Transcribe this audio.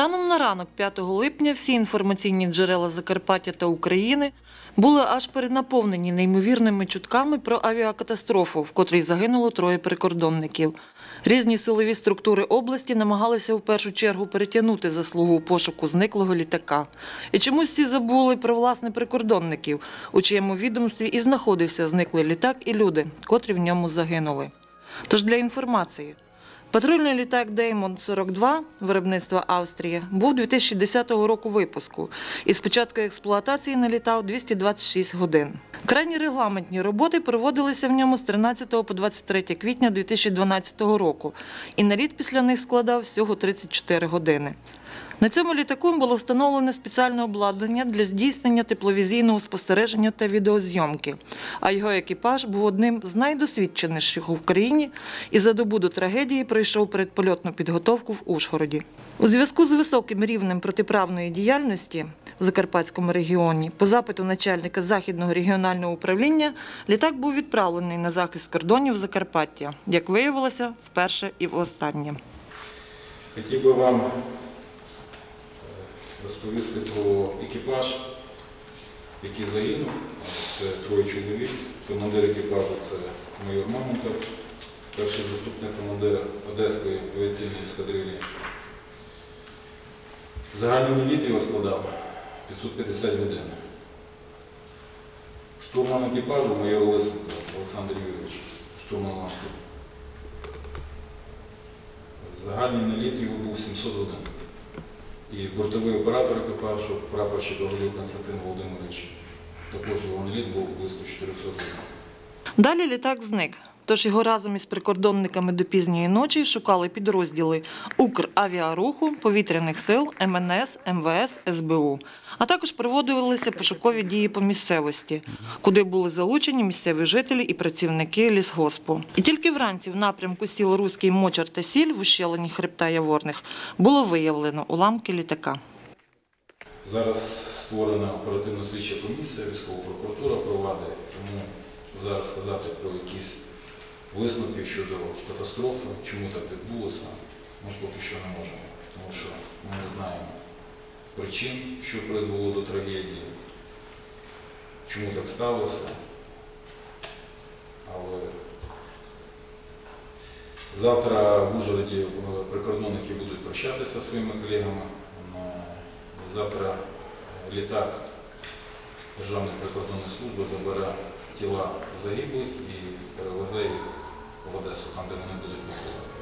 Станом на ранок 5 липня всі інформаційні джерела Закарпаття та України були аж перенаповнені неймовірними чутками про авіакатастрофу, в котрій загинуло троє прикордонників. Різні силові структури області намагалися в першу чергу перетягнути заслугу пошуку зниклого літака. І чомусь всі забули про власне прикордонників, у чиєму відомстві і знаходився зниклий літак і люди, котрі в ньому загинули. Тож для інформації. Патрульний літак Деймон 42 виробництва Австрії був 2010 року випуску і з початку експлуатації налітав 226 годин. Крайні регламентні роботи проводилися в ньому з 13 по 23 квітня 2012 року, і наліт після них складав всього 34 години. На цьому літаку було встановлене спеціальне обладнання для здійснення тепловізійного спостереження та відеозйомки, а його екіпаж був одним з найдосвідченіших в Україні і за добу до трагедії пройшов передпольотну підготовку в Ужгороді. У зв'язку з високим рівнем протиправної діяльності в Закарпатському регіоні по запиту начальника Західного регіонального управління літак був відправлений на захист кордонів Закарпаття, як виявилося, вперше і востаннє. Хотів би вам розповісти про екіпаж, який загинув. Це троє чоловік. Командир екіпажу це майор Мамонтов, перший заступник командира Одеської авіаційної ескадрилі. Загальний наліт його складав 550 годин. Штурман екіпажу майор Лисенко Олександр Юрійович, штурман ластів. Загальний наліт його був 700 годин. І бортовий оператор екіпажу, прапорщик Оголів Константин Володимирович, також його наліт був близько 400 років. Далі літак зник. Тож його разом із прикордонниками до пізньої ночі шукали підрозділи Укравіаруху, повітряних сил, МНС, МВС, СБУ. А також проводилися пошукові дії по місцевості, куди були залучені місцеві жителі і працівники лісгоспу. І тільки вранці в напрямку сіл Руський Мочар та Сіль в ущелині хребта Яворних було виявлено уламки літака. Зараз створена оперативно-слідча комісія, військова прокуратура провадить, тому зараз сказати про якісь висновки щодо катастрофи, чому так відбулося, ми поки що не можемо, тому що ми не знаємо причин, що призвело до трагедії, чому так сталося. Але завтра в Ужгороді е, прикордонники будуть прощатися зі своїми колегами. Е, Завтра літак Державної прикордонної служби забере тіла загиблих і перевезе їх в Одесу, там, де вони будуть поховані.